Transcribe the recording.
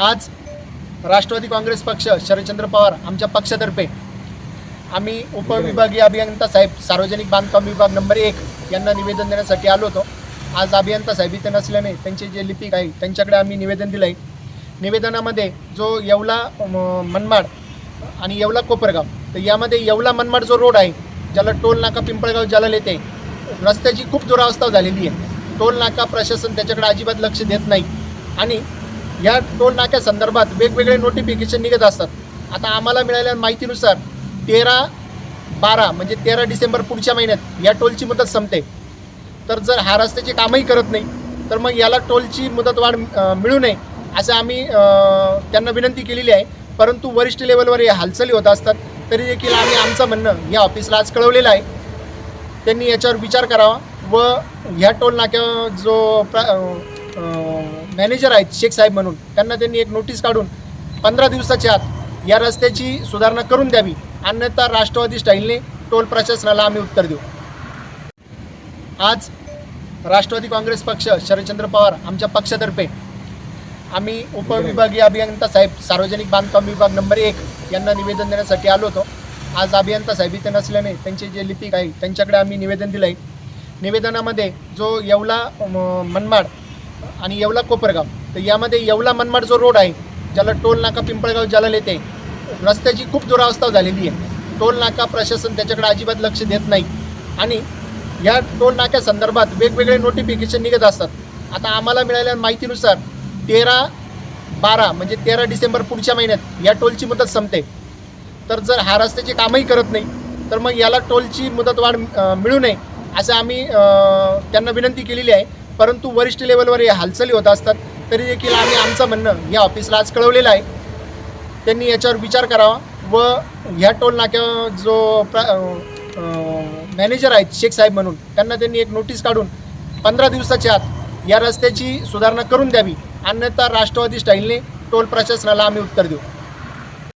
आज राष्ट्रवादी काँग्रेस पक्ष शरदचंद्र पवार आमच्या पक्षातर्फे आम्ही उपविभागीय अभियंता साहेब सार्वजनिक बांधकाम विभाग नंबर एक यांना निवेदन देण्यासाठी आलो होतो. आज अभियंता साहेब इथे नसल्याने त्यांचे जे लिपिक आहे त्यांच्याकडे आम्ही निवेदन दिलं आहे निवेदनामध्ये जो येवला मनमाड आणि येवला कोपरगाव तर यामध्ये येवला मनमाड जो रोड आहे ज्याला टोल नाका पिंपळगाव ज्याला येते रस्त्याची खूप दुरावस्था झालेली आहे. टोल नाका प्रशासन त्याच्याकडे अजिबात लक्ष देत नाही. आणि या टोल नाक्या संदर्भात वेगवेगळे नोटिफिकेशन निघत असतात. आता आम्हाला मिळालेल्या माहितीनुसार तेरा बारा म्हणजे तेरा डिसेंबर पुढच्या महिन्यात या टोलची मुदत संपते. तर जर हा रस्त्याची कामही करत नाही तर मग याला टोलची मुदतवाढ वाढ मिळू नये असं आम्ही त्यांना विनंती केलेली आहे. परंतु वरिष्ठ लेवलवर हे हालचाली होत असतात तरी देखील आम्ही आमचं म्हणणं या ऑफिसला आज कळवलेलं आहे. त्यांनी याच्यावर विचार करावा व ह्या टोल नाक्या जो प्र मॅनेजर आहेत शेख साहेब म्हणून. त्यांना त्यांनी एक नोटीस काढून पंधरा दिवसाच्या आत या रस्त्याची सुधारणा करून द्यावी. अन्यथा राष्ट्रवादी स्टाईलने टोल प्रशासनाला आम्ही उत्तर देऊ. आज राष्ट्रवादी काँग्रेस पक्ष शरदचंद्र पवार आमच्या पक्षातर्फे आम्ही उपविभागीय अभियंता साहेब सार्वजनिक बांधकाम विभाग नंबर एक यांना निवेदन देण्यासाठी आलो होतो. आज अभियंता साहेब इथे नसल्याने त्यांचे जे लिपिक आहे त्यांच्याकडे आम्ही निवेदन दिलं आहे निवेदनामध्ये जो येवला म, मनमाड आणि येवला कोपरगाव. तर यामध्ये येवला मनमाड जो रोड आहे ज्याला टोल नाका पिंपळगाव ज्याला येते रस्त्याची खूप दुरावस्था झालेली आहे. टोल नाका प्रशासन त्याच्याकडे अजिबात लक्ष देत नाही. आणि या टोल नाक्या संदर्भात वेगवेगळे नोटिफिकेशन निघत असतात. आता आम्हाला मिळालेल्या माहितीनुसार तेरा बारा म्हणजे तेरा डिसेंबर पुढच्या महिन्यात या टोलची मुदत संपते. तर जर हा रस्त्याची कामही करत नाही तर मग याला टोलची मुदतवाढ मिळू नये असं आम्ही त्यांना विनंती केलेली आहे. परंतु वरिष्ठ लेवलवर हे हालचाली होत असतात तरी देखील आम्ही आमचं म्हणणं या ऑफिसला आज कळवलेलं आहे. त्यांनी याच्यावर विचार करावा व ह्या टोल नाक्या जो प्र मॅनेजर आहेत शेख साहेब म्हणून त्यांना त्यांनी एक नोटीस काढून पंधरा दिवसाच्या आत या रस्त्याची सुधारणा करून द्यावी. अन्यथा राष्ट्रवादी स्टाईलने टोल प्रशासनाला आम्ही उत्तर देऊ.